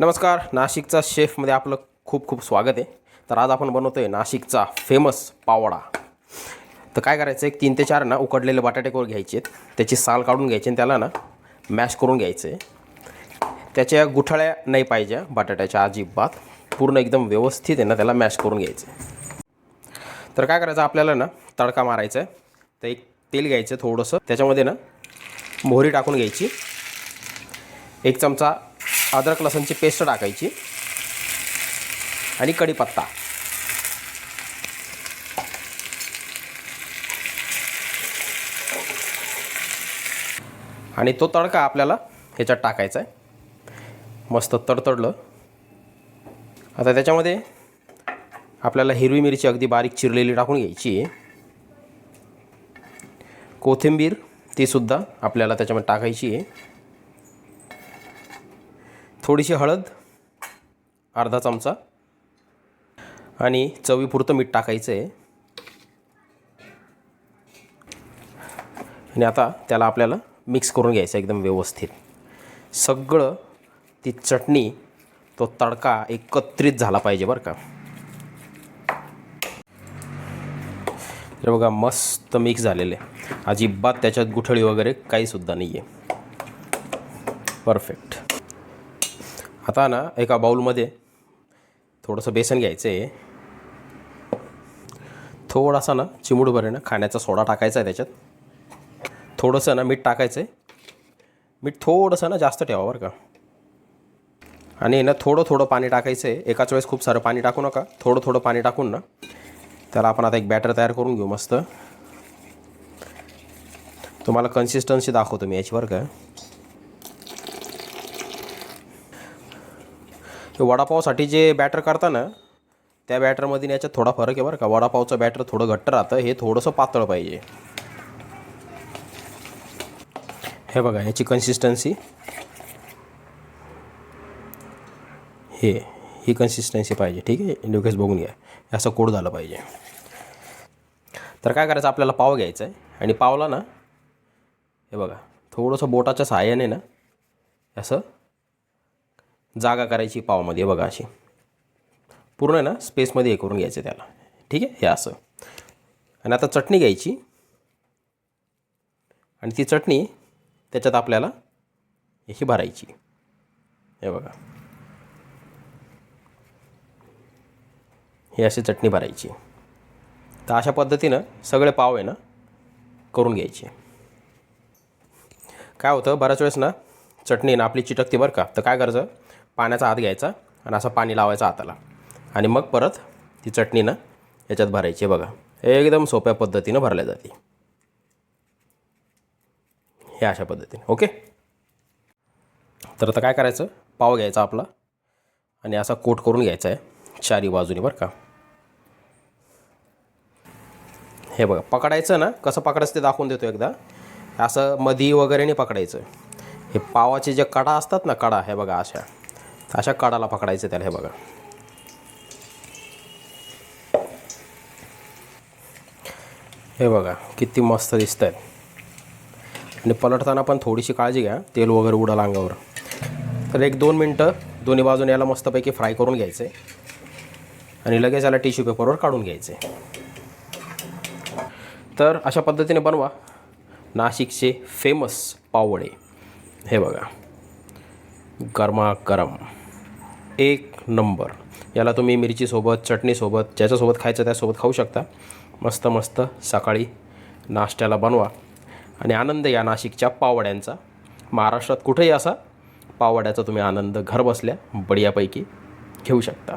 नमस्कार नाशिकचा शेफमध्ये आपलं खूप खूप स्वागत आहे. तर आज आपण बनवतो आहे नाशिकचा फेमस पावडा. तर काय करायचं एक तीन ते चार ना उकडलेले बटाटे कोर घ्यायचे आहेत. त्याची साल काढून घ्यायची आणि त्याला ना मॅश करून घ्यायचं आहे त्याच्या गुठळ्या नाही पाहिजे बटाट्याच्या अजिबात. पूर्ण एकदम व्यवस्थित आहे ना त्याला मॅश करून घ्यायचं आहे तर काय करायचं आपल्याला ना तडका मारायचा आहे तर एक तेल घ्यायचं थोडंसं. त्याच्यामध्ये ना मोहरी टाकून घ्यायची. एक चमचा अद्रक लसणची पेस्ट टाकायची. आणि कढीपत्ता. आणि तो तडका आपल्याला ह्याच्यात टाकायचा आहे. मस्त तडतडलं. आता त्याच्यामध्ये आपल्याला हिरवी मिरची अगदी बारीक चिरलेली टाकून घ्यायची आहे. कोथिंबीर तीसुद्धा आपल्याला त्याच्यामध्ये टाकायची आहे. थोडीशी हळद अर्धा चमचा आणि चवीपुरतं मीठ टाकायचं आहे आणि आता त्याला आपल्याला मिक्स करून घ्यायचं एकदम व्यवस्थित. सगळं ती चटणी तो तडका एकत्रित झाला पाहिजे बरं का. तर बघा मस्त मिक्स झालेले अजिबात त्याच्यात गुठळी वगैरे काहीसुद्धा नाही आहे परफेक्ट. आता ना एका बाऊलमध्ये थोडंसं बेसन घ्यायचं आहे. थोडासा ना चिमूडभर आहे ना खाण्याचा सोडा टाकायचा आहे त्याच्यात. थोडंसं ना मीठ टाकायचं आहे. मीठ थोडंसं ना जास्त ठेवा बरं का. आणि ना थोडं थोडं पाणी टाकायचं आहे. एकाच वेळेस खूप सारं पाणी टाकू नका. थोडं थोडं पाणी टाकून ना त्याला आपण आता एक बॅटर तयार करून घेऊ मस्त. तुम्हाला कन्सिस्टन्सी दाखवतो मी याची बरं का. वडापावसाठी जे बॅटर करता ना त्या बॅटरमध्ये याच्यात थोडा फरक आहे बरं का. वडापावचं बॅटर थोडं घट्ट राहतं हे थोडंसं पातळ पाहिजे. हे बघा याची कन्सिस्टन्सी हे ही कन्सिस्टन्सी पाहिजे ठीक आहे? इंडोकेस बघून घ्या. हे असं कोड झालं पाहिजे. तर काय करायचं? आपल्याला पाव घ्यायचा आहे आणि पावला ना हे बघा थोडंसं बोटाच्या सहाय्याने ना असं जागा करायची पावामध्ये बघा अशी. पूर्ण ना स्पेसमध्ये हे करून घ्यायचं त्याला. ठीक आहे? हे असं. आणि आता चटणी घ्यायची. आणि ती चटणी त्याच्यात आपल्याला ही भरायची. हे बघा. हे अशी चटणी भरायची. तर अशा पद्धतीनं सगळे पाव आहे ना करून घ्यायचे. काय होतं? बऱ्याच वेळेस ना चटणी ना आपली चिटकते बरं का. तर काय करायचं? पाण्याचा हात घ्यायचा आणि असं पाणी लावायचं हाताला आणि मग परत ती चटणीनं याच्यात भरायची. बघा एकदम सोप्या पद्धतीनं भरल्या जाते. हे अशा पद्धतीने ओके? तर आता काय करायचं? पाव घ्यायचा आपला आणि असा कोट करून घ्यायचा आहे चारी बाजूनी बरं का? हे बघा पकडायचं ना कसं पकडायचं ते दाखवून देतो एकदा. असं मधी वगैरे नाही पकडायचं. हे पावाचे जे कडा असतात ना कडा हे बघा अशा. अशा काढाला पकडायचं त्याला हे बघा. हे बघा किती मस्त दिसत आहेत आणि पलटताना पण थोडीशी काळजी घ्या तेल वगैरे उडाल अंगावर. तर एक दोन मिनटं दोन्ही बाजूने याला मस्तपैकी फ्राय करून घ्यायचे. आणि लगेच याला टिश्यू पेपरवर काढून घ्यायचे. तर अशा पद्धतीने बनवा. नाशिकचे फेमस पावडे हे बघा. गरमागरम. एक नंबर. याला तुम्ही मिरचीसोबत चटणीसोबत ज्याच्यासोबत खायचं त्यासोबत खाऊ शकता. मस्त मस्त सकाळी नाश्त्याला बनवा. आणि आनंद या नाशिकच्या पावड्यांचा. महाराष्ट्रात कुठेही असा पावड्याचा तुम्ही आनंद घर बसल्या बढियापैकी घेऊ शकता.